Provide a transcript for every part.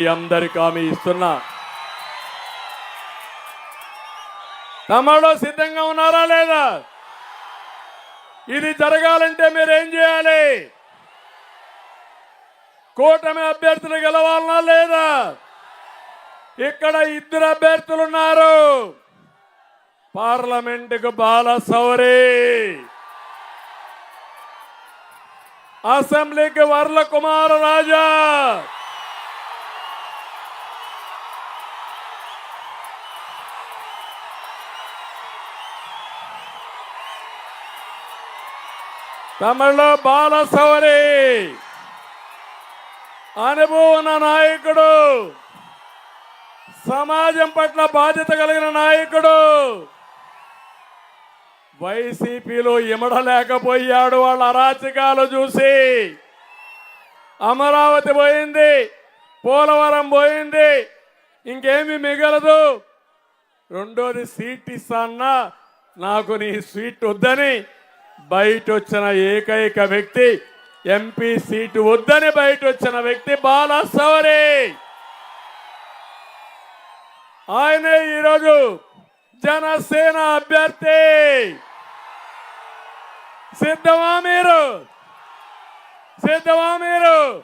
మీ అందరికి హామీ ఇస్తున్నా. తమలో సిద్ధంగా ఉన్నారా లేదా? ఇది జరగాలంటే మీరేం చేయాలి? కూటమి అభ్యర్థులు గెలవాలనా లేదా? ఇక్కడ ఇద్దరు అభ్యర్థులు ఉన్నారు. పార్లమెంటుకు బాలసౌరి. అసెంబ్లీకి వర్ల కుమార రాజా తమిళలో బాలసౌరి అనుభవం నాయకుడు సమాజం పట్ల బాధ్యత కలిగిన నాయకుడు వైసీపీలో ఇమడలేకపోయాడు వాళ్ళ అరాచకాలు చూసి. అమరావతి పోయింది పోలవరం పోయింది ఇంకేమి మిగలదు. రెండోది సీట్ ఇస్తా నాకు నీ సీట్ వద్దని బయట వచ్చిన ఏకైక వ్యక్తి ఎంపీ సీటు వద్దని బయట వచ్చిన వ్యక్తి బాలసవరి ఆయనే ఈరోజు జనసేన అభ్యర్థి. సిద్ధమా మీరు? సిద్ధమా మీరు?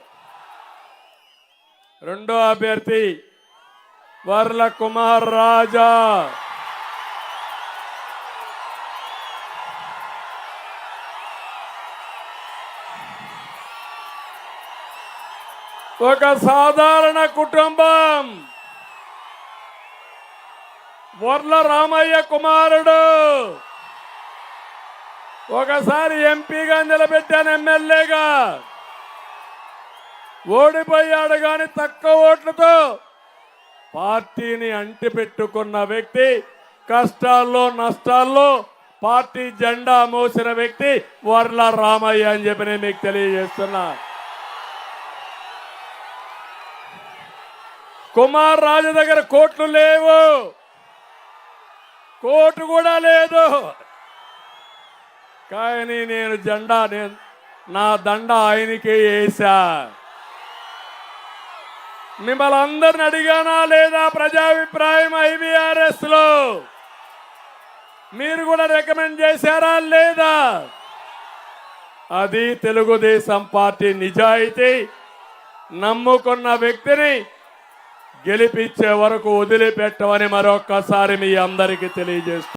రెండో అభ్యర్థి వర్ల కుమార్ రాజా. ఒక సాధారణ కుటుంబం. వర్ల రామయ్య కుమారుడు. ఒకసారి ఎంపీగా నిలబెట్టాను ఎమ్మెల్యేగా. ఓడిపోయాడు కానీ తక్కువ ఓట్లతో పార్టీని అంటిపెట్టుకున్న వ్యక్తి కష్టాల్లో నష్టాల్లో పార్టీ జెండా మోసిన వ్యక్తి వర్ల రామయ్య అని చెప్పి నేను మీకు తెలియజేస్తున్నా. కుమార్ రాజు దగ్గర కోట్లు లేవు. కోటు కూడా లేదు. కానీ నేను జెండా నేను నా దండ ఆయనకే వేసా. మిమ్మల్ని అందరిని అడిగానా లేదా ప్రజాభిప్రాయం ఐబిఆర్ఎస్లో మీరు కూడా రికమెండ్ చేశారా లేదా? అది తెలుగుదేశం పార్టీ నిజాయితీ. నమ్ముకున్న వ్యక్తిని గెలిపించే వరకు వదిలిపెట్టమని మరొక్కసారి మీ అందరికీ తెలియజేస్తాను